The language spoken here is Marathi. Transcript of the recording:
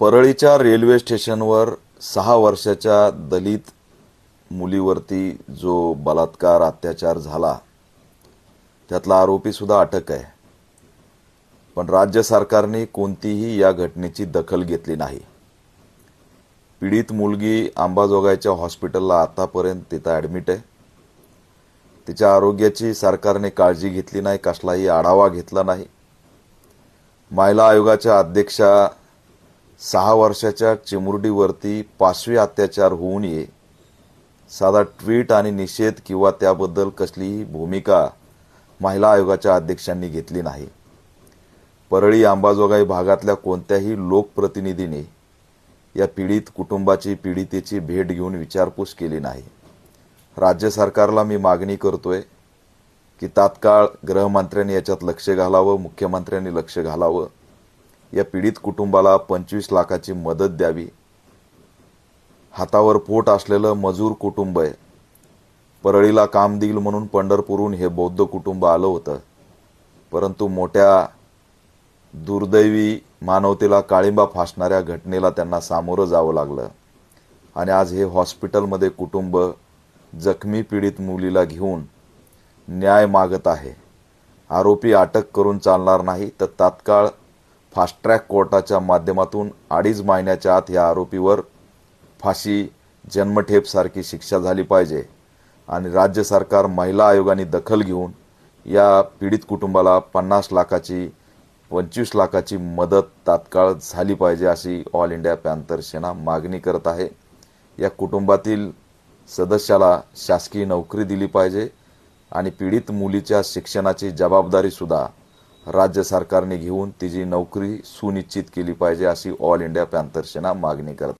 परळीच्या रेल्वे स्टेशनवर सहा वर्षाच्या दलित मुलीवरती जो बलात्कार अत्याचार झाला त्यातला आरोपी सुद्धा अटक आहे. पण राज्य सरकारने कोणतीही या घटनेची दखल घेतली नाही. पीडित मुलगी अंबाजोगाईच्या हॉस्पिटलला आतापर्यंत तिथं ॲडमिट आहे. तिच्या आरोग्याची सरकारने काळजी घेतली नाही कसलाही आढावा घेतला नाही. महिला आयोगाच्या अध्यक्षा सहा वर्षाच्या चिमुरडीवरती पाचवे अत्याचार होऊ नये साधा ट्विट आणि निषेध किंवा त्याबद्दल कसलीही भूमिका महिला आयोगाच्या अध्यक्षांनी घेतली नाही. परळी अंबाजोगाई भागातल्या कोणत्याही लोकप्रतिनिधीने या पीडित कुटुंबाची पीडितेची भेट घेऊन विचारपूस केली नाही. राज्य सरकारला मी मागणी करतोय की तात्काळ गृहमंत्र्यांनी याच्यात लक्ष घालावं मुख्यमंत्र्यांनी लक्ष घालावं. या पीडित कुटुंबाला पंचवीस लाखाची मदत द्यावी. हातावर पोट असलेलं मजूर कुटुंब आहे. परळीला काम देईल म्हणून पंढरपूरहून हे बौद्ध कुटुंब आलं होतं. परंतु मोठ्या दुर्दैवी मानवतेला काळिंबा फासणाऱ्या घटनेला त्यांना सामोरं जावं लागलं. आणि आज हे हॉस्पिटलमध्ये कुटुंब जखमी पीडित मुलीला घेऊन न्याय मागत आहे. आरोपी अटक करून चालणार नाही तर तात्काळ फास्ट ट्रॅक कोर्टाच्या माध्यमातून अडीच महिन्याच्या आत या आरोपीवर फाशी जन्मठेपसारखी शिक्षा झाली पाहिजे आणि राज्य सरकार महिला आयोगाने दखल घेऊन या पीडित कुटुंबाला पन्नास लाखाची पंचवीस लाखाची मदत तात्काळ झाली पाहिजे अशी ऑल इंडिया पॅन्थर सेना मागणी करत आहे. या कुटुंबातील सदस्याला शासकीय नोकरी दिली पाहिजे आणि पीडित मुलीच्या शिक्षणाची जबाबदारीसुद्धा राज्य सरकारने घेऊन तिची नोकरी सुनिश्चित केली पाहिजे अशी ऑल इंडिया पॅन्थर मागणी करत